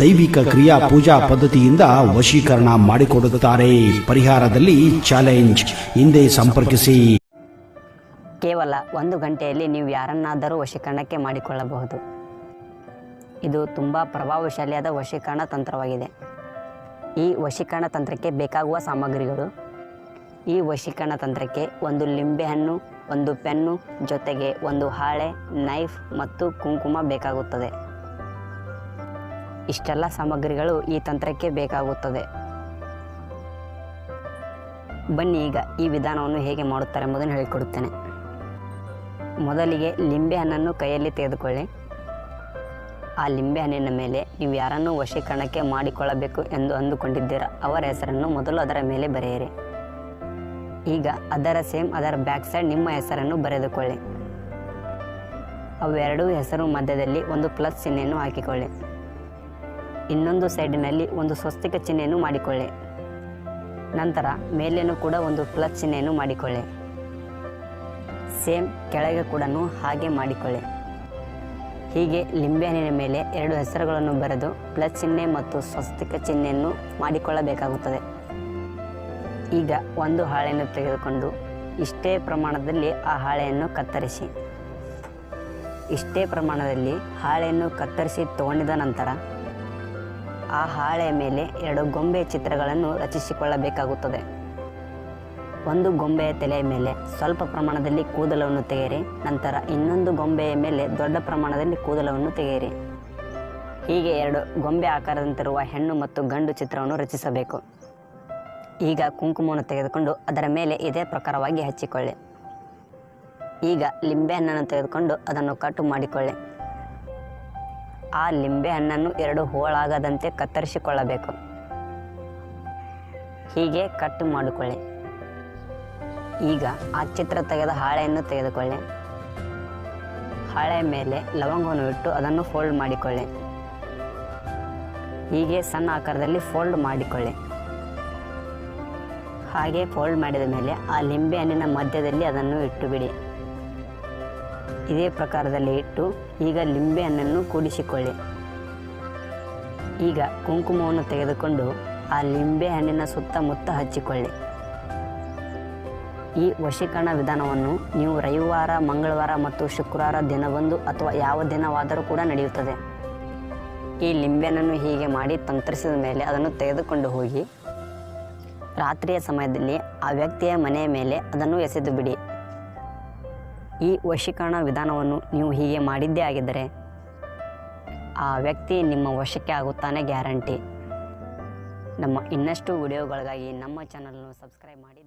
ದೈವಿಕ ಕ್ರಿಯಾ ಪೂಜಾ ಪದ್ಧತಿಯಿಂದ ವಶೀಕರಣ ಮಾಡಿಕೊಡುತ್ತಾರೆ. ಪರಿಹಾರದಲ್ಲಿ ಚಾಲೆಂಜ್ ಹಿಂದೆ ಸಂಪರ್ಕಿಸಿ. ಕೇವಲ ಒಂದು ಗಂಟೆಯಲ್ಲಿ ನೀವು ಯಾರನ್ನಾದರೂ ವಶೀಕರಣಕ್ಕೆ ಮಾಡಿಕೊಳ್ಳಬಹುದು. ಇದು ತುಂಬ ಪ್ರಭಾವಶಾಲಿಯಾದ ವಶೀಕರಣ ತಂತ್ರವಾಗಿದೆ. ಈ ವಶೀಕರಣ ತಂತ್ರಕ್ಕೆ ಬೇಕಾಗುವ ಸಾಮಗ್ರಿಗಳು. ಈ ವಶೀಕರಣ ತಂತ್ರಕ್ಕೆ ಒಂದು ಲಿಂಬೆಹಣ್ಣು ಒಂದು ಪೆನ್ನು, ಜೊತೆಗೆ ಒಂದು ಹಾಳೆ ನೈಫ್ ಮತ್ತು ಕುಂಕುಮ ಬೇಕಾಗುತ್ತದೆ. ಇಷ್ಟೆಲ್ಲ ಸಾಮಗ್ರಿಗಳು ಈ ತಂತ್ರಕ್ಕೆ ಬೇಕಾಗುತ್ತದೆ. ಬನ್ನಿ ಈಗ ಈ ವಿಧಾನವನ್ನು ಹೇಗೆ ಮಾಡುತ್ತಾರೆ ಎಂಬುದನ್ನು ಹೇಳಿಕೊಡುತ್ತೇನೆ. ಮೊದಲಿಗೆ ಲಿಂಬೆಹಣ್ಣನ್ನು ಕೈಯಲ್ಲಿ ತೆಗೆದುಕೊಳ್ಳಿ. ಆ ಲಿಂಬೆಹಣ್ಣಿನ ಮೇಲೆ ನೀವು ಯಾರನ್ನು ವಶೀಕರಣಕ್ಕೆ ಮಾಡಿಕೊಳ್ಳಬೇಕು ಎಂದು ಅಂದುಕೊಂಡಿದ್ದೀರಾ, ಅವರ ಹೆಸರನ್ನು ಮೊದಲು ಅದರ ಮೇಲೆ ಬರೆಯಿರಿ. ಈಗ ಅದರ ಸೇಮ್ ಅದರ ಬ್ಯಾಕ್ ಸೈಡ್ ನಿಮ್ಮ ಹೆಸರನ್ನು ಬರೆದುಕೊಳ್ಳಿ. ಅವೆರಡೂ ಹೆಸರು ಮಧ್ಯದಲ್ಲಿ ಒಂದು ಪ್ಲಸ್ ಚಿಹ್ನೆಯನ್ನು ಹಾಕಿಕೊಳ್ಳಿ. ಇನ್ನೊಂದು ಸೈಡಿನಲ್ಲಿ ಒಂದು ಸ್ವಸ್ತಿಕ ಚಿಹ್ನೆಯನ್ನು ಮಾಡಿಕೊಳ್ಳಿ. ನಂತರ ಮೇಲೇನೂ ಕೂಡ ಒಂದು ಪ್ಲಸ್ ಚಿಹ್ನೆಯನ್ನು ಮಾಡಿಕೊಳ್ಳಿ. ಸೇಮ್ ಕೆಳಗೆ ಕೂಡ ಹಾಗೆ ಮಾಡಿಕೊಳ್ಳಿ. ಹೀಗೆ ಲಿಂಬೆಹಣ್ಣಿನ ಮೇಲೆ ಎರಡು ಹೆಸರುಗಳನ್ನು ಬರೆದು ಪ್ಲಸ್ ಚಿಹ್ನೆ ಮತ್ತು ಸ್ವಸ್ತಿಕ ಚಿಹ್ನೆಯನ್ನು ಮಾಡಿಕೊಳ್ಳಬೇಕಾಗುತ್ತದೆ. ಈಗ ಒಂದು ಹಾಳೆಯನ್ನು ತೆಗೆದುಕೊಂಡು ಇಷ್ಟೇ ಪ್ರಮಾಣದಲ್ಲಿ ಆ ಹಾಳೆಯನ್ನು ಕತ್ತರಿಸಿ. ಇಷ್ಟೇ ಪ್ರಮಾಣದಲ್ಲಿ ಹಾಳೆಯನ್ನು ಕತ್ತರಿಸಿ ತಗೊಂಡಿದ ನಂತರ ಆ ಹಾಳೆಯ ಮೇಲೆ ಎರಡು ಗೊಂಬೆ ಚಿತ್ರಗಳನ್ನು ರಚಿಸಿಕೊಳ್ಳಬೇಕಾಗುತ್ತದೆ. ಒಂದು ಗೊಂಬೆಯ ತಲೆಯ ಮೇಲೆ ಸ್ವಲ್ಪ ಪ್ರಮಾಣದಲ್ಲಿ ಕೂದಲವನ್ನು ತೆಗೆಯಿರಿ, ನಂತರ ಇನ್ನೊಂದು ಗೊಂಬೆಯ ಮೇಲೆ ದೊಡ್ಡ ಪ್ರಮಾಣದಲ್ಲಿ ಕೂದಲವನ್ನು ತೆಗೆಯಿರಿ. ಹೀಗೆ ಎರಡು ಗೊಂಬೆ ಆಕಾರದಂತಿರುವ ಹೆಣ್ಣು ಮತ್ತು ಗಂಡು ಚಿತ್ರವನ್ನು ರಚಿಸಬೇಕು. ಈಗ ಕುಂಕುಮವನ್ನು ತೆಗೆದುಕೊಂಡು ಅದರ ಮೇಲೆ ಇದೇ ಪ್ರಕಾರವಾಗಿ ಹಚ್ಚಿಕೊಳ್ಳಿ. ಈಗ ಲಿಂಬೆಹಣ್ಣನ್ನು ತೆಗೆದುಕೊಂಡು ಅದನ್ನು ಕಟ್ಟು ಮಾಡಿಕೊಳ್ಳಿ. ಆ ಲಿಂಬೆಹಣ್ಣನ್ನು ಎರಡು ಹೋಳಾಗದಂತೆ ಕತ್ತರಿಸಿಕೊಳ್ಳಬೇಕು. ಹೀಗೆ ಕಟ್ ಮಾಡಿಕೊಳ್ಳಿ. ಈಗ ಆ ಚಿತ್ರ ತೆಗೆದ ಹಾಳೆಯನ್ನು ತೆಗೆದುಕೊಳ್ಳಿ. ಹಾಳೆ ಮೇಲೆ ಲವಂಗವನ್ನು ಇಟ್ಟು ಅದನ್ನು ಫೋಲ್ಡ್ ಮಾಡಿಕೊಳ್ಳಿ. ಹೀಗೆ ಸಣ್ಣ ಆಕಾರದಲ್ಲಿ ಫೋಲ್ಡ್ ಮಾಡಿಕೊಳ್ಳಿ. ಹಾಗೆ ಫೋಲ್ಡ್ ಮಾಡಿದ ಮೇಲೆ ಆ ಲಿಂಬೆ ಹಣ್ಣಿನ ಮಧ್ಯದಲ್ಲಿ ಅದನ್ನು ಇಟ್ಟು ಬಿಡಿ ಇದೇ ಪ್ರಕಾರದಲ್ಲಿ ಇಟ್ಟು ಈಗ ಲಿಂಬೆ ಹಣ್ಣನ್ನು ಕೂಡಿಸಿಕೊಳ್ಳಿ. ಈಗ ಕುಂಕುಮವನ್ನು ತೆಗೆದುಕೊಂಡು ಆ ಲಿಂಬೆ ಹಣ್ಣಿನ ಸುತ್ತಮುತ್ತ ಹಚ್ಚಿಕೊಳ್ಳಿ. ಈ ವಶೀಕರಣ ವಿಧಾನವನ್ನು ನೀವು ರವಿವಾರ, ಮಂಗಳವಾರ ಮತ್ತು ಶುಕ್ರವಾರ ದಿನವೊಂದು ಅಥವಾ ಯಾವ ದಿನವಾದರೂ ಕೂಡ ನಡೆಯುತ್ತದೆ. ಈ ಲಿಂಬೆನನ್ನು ಹೀಗೆ ಮಾಡಿ ತಂತ್ರಿಸಿದ ಮೇಲೆ ಅದನ್ನು ತೆಗೆದುಕೊಂಡು ಹೋಗಿ, ರಾತ್ರಿಯ ಸಮಯದಲ್ಲಿ ಆ ವ್ಯಕ್ತಿಯ ಮನೆಯ ಮೇಲೆ ಅದನ್ನು ಎಸೆದು ಬಿಡಿ. ಈ ವಶೀಕರಣ ವಿಧಾನವನ್ನು ನೀವು ಹೀಗೆ ಮಾಡಿದ್ದೇ ಆಗಿದ್ದರೆ ಆ ವ್ಯಕ್ತಿ ನಿಮ್ಮ ವಶಕ್ಕೆ ಆಗುತ್ತಾನೆ ಗ್ಯಾರಂಟಿ. ನಮ್ಮ ಇನ್ನಷ್ಟು ವಿಡಿಯೋಗಳಿಗಾಗಿ ನಮ್ಮ ಚಾನಲನ್ನು ಸಬ್ಸ್ಕ್ರೈಬ್ ಮಾಡಿ.